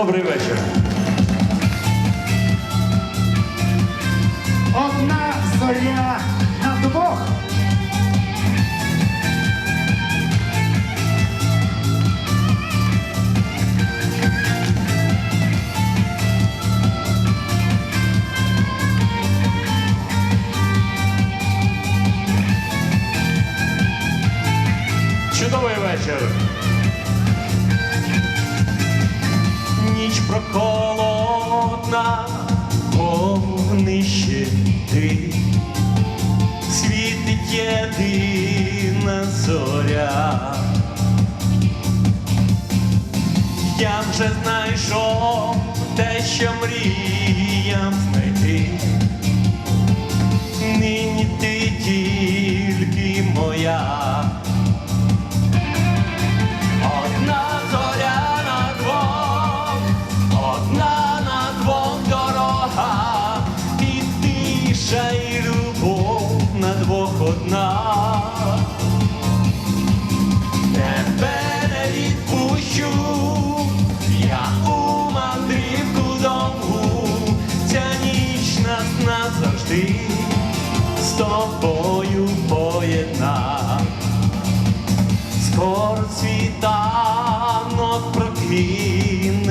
Добрый вечер. Одна зоря на двох. Чудовий вечір. Ніч прохолодна, вогнище ти, світить єдина зоря. Я вже знайшов те, що мріям знайти. Нині ти тільки моя. Одна. Тебе не відпущу, я у мандрівку довгу, ця ніч нас назавжди з тобою поєдна. Скоро світанок прокинеться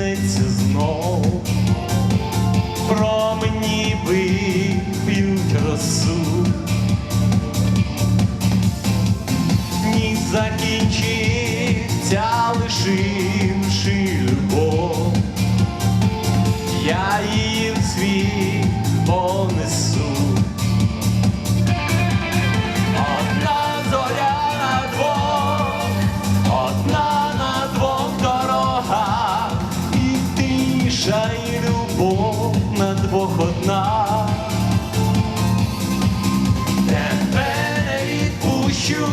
закінчиться, лишивши любов, я її в світ понесу. Одна зоря двох, одна на двох дорога, і тиша, і любов на двох одна. Тебе не відпущу,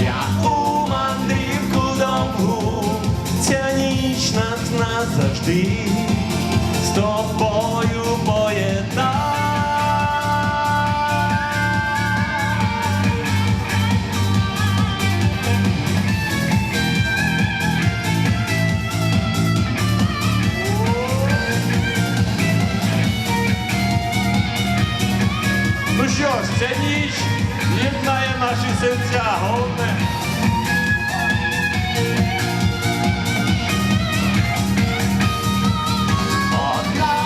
я у мандрівку довгу, нас назавжди єднає наші серця, головне. Одна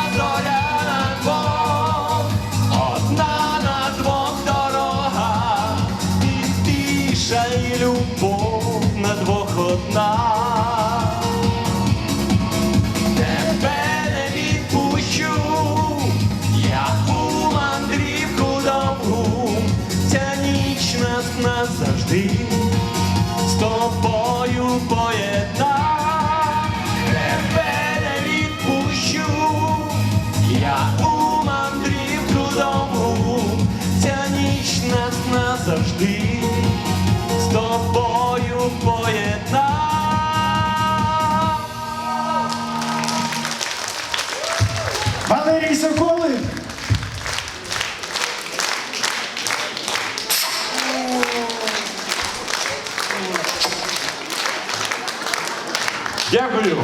нас назавжди з тобою поєдна. Тебе не відпущу, я у мандрівку довгу, ця ніч нас назавжди з тобою поєдна. Валерій Соколик Дякую.